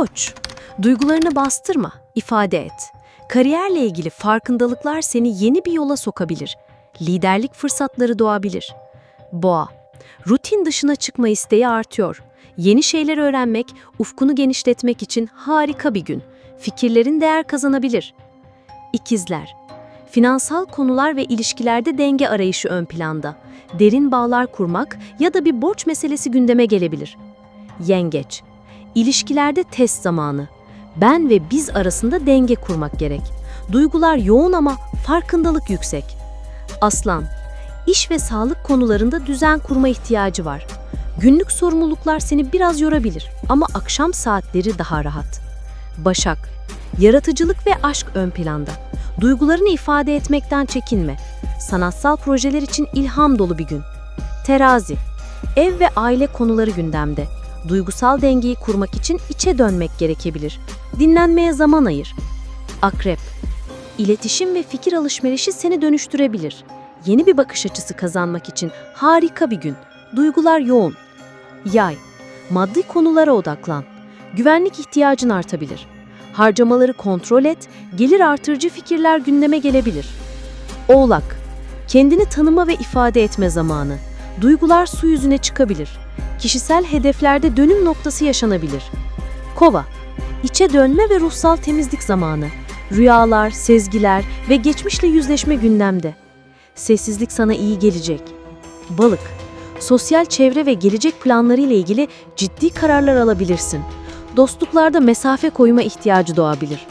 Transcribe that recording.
Koç, duygularını bastırma, ifade et. Kariyerle ilgili farkındalıklar seni yeni bir yola sokabilir. Liderlik fırsatları doğabilir. Boğa, rutin dışına çıkma isteği artıyor. Yeni şeyler öğrenmek, ufkunu genişletmek için harika bir gün. Fikirlerin değer kazanabilir. İkizler, finansal konular ve ilişkilerde denge arayışı ön planda. Derin bağlar kurmak ya da bir borç meselesi gündeme gelebilir. Yengeç, İlişkilerde test zamanı. Ben ve biz arasında denge kurmak gerek. Duygular yoğun ama farkındalık yüksek. Aslan, iş ve sağlık konularında düzen kurma ihtiyacı var. Günlük sorumluluklar seni biraz yorabilir ama akşam saatleri daha rahat. Başak, yaratıcılık ve aşk ön planda. Duygularını ifade etmekten çekinme. Sanatsal projeler için ilham dolu bir gün. Terazi, ev ve aile konuları gündemde. Duygusal dengeyi kurmak için içe dönmek gerekebilir. Dinlenmeye zaman ayır. Akrep, iletişim ve fikir alışverişi seni dönüştürebilir. Yeni bir bakış açısı kazanmak için harika bir gün. Duygular yoğun. Yay, maddi konulara odaklan. Güvenlik ihtiyacın artabilir. Harcamaları kontrol et, gelir artırıcı fikirler gündeme gelebilir. Oğlak, kendini tanıma ve ifade etme zamanı. Duygular su yüzüne çıkabilir. Kişisel hedeflerde dönüm noktası yaşanabilir. Kova, içe dönme ve ruhsal temizlik zamanı. Rüyalar, sezgiler ve geçmişle yüzleşme gündemde. Sessizlik sana iyi gelecek. Balık, sosyal çevre ve gelecek planları ile ilgili ciddi kararlar alabilirsin. Dostluklarda mesafe koyma ihtiyacı doğabilir.